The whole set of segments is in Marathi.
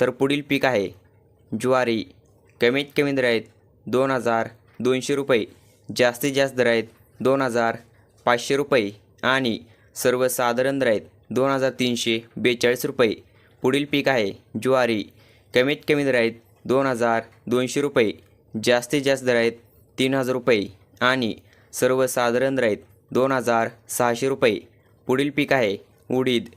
तर पुढील पीक आहे. ज्वारी कमीत कमी दर आहेत दोन हजार दोनशे रुपये जास्तीत जास्त दर आहेत दोन हजार पाचशे रुपये आणि सर्वसाधारण दर आहेत दोन हजार तीनशे बेचाळीस रुपये. पुढील पीक आहे. ज्वारी कमीत कमी दर आहेत दोन हजार दोनशे रुपये जास्तीत जास्त दर आहेत तीन हजार रुपये आणि सर्वसाधारण दर आहेत दोन हजार सहाशे रुपये. पुढील पीक आहे. उडीद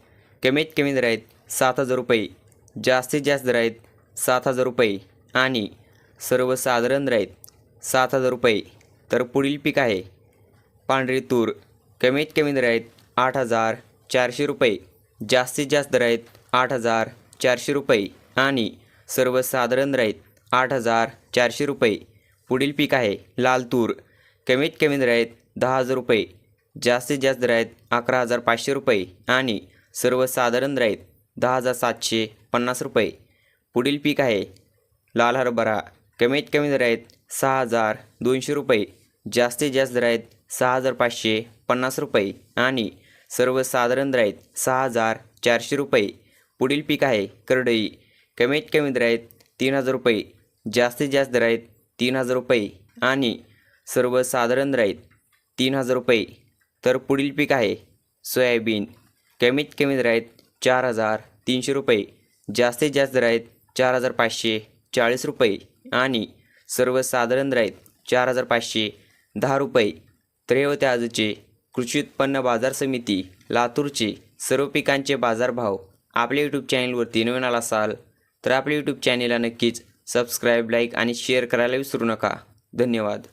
कमीत कमी दर आहेत सात हजार रुपये जास्तीत जास्त दर आहेत सात हजार रुपये आणि सर्वसाधारण दर आहेत सात हजार रुपये. तर पुढील पीक आहे. पांढरी तूर कमीत कमी दर आहेत आठ हजार चारशे रुपये. जास्तीत जास्त दर आहेत आठ हजार चारशे रुपये आणि सर्वसाधारण दर आहेत आठ हजार चारशे रुपये. पुढील पीक आहे लाल तूर कमीत कमी दर आहेत दहा हजार रुपये. जास्तीत जास्त दर आहेत अकरा हजार पाचशे रुपये आणि सर्वसाधारण दर आहेत दहा हजार सातशे पन्नास रुपये. पुढील पीक आहे. लाल हरभरा. कमीत कमी दर आहेत सहा हजार दोनशे रुपये. जास्तीत जास्त दर आहेत सहा हजार पाचशे पन्नास रुपये. आणि सर्वसाधारण दर आहेत सहा हजार चारशे रुपये. पुढील पीक आहे करडई. कमीत कमी दर आहेत तीन हजार रुपये. जास्तीत जास्त दर आहेत तीन हजार रुपये. आणि सर्वसाधारण दर आहेत तीन हजार रुपये. तर पुढील पीक आहे सोयाबीन. कमीत कमी दर आहेत चार हजार तीनशे रुपये. जास्तीत जास्त दर आहेत चार हजार पाचशे चाळीस रुपये. आणि सर्वसाधारण दर आहेत चार हजार पाचशे दहा रुपये. त्रेवते आजचे कृषी उत्पन्न बाजार समिती लातूरचे सर्व पिकांचे बाजारभाव आपल्या यूट्यूब चॅनलवरती नवीन आला असाल तर आपल्या यूट्यूब चॅनेलला नक्कीच सबस्क्राईब लाईक आणि शेअर करायला विसरू नका. धन्यवाद.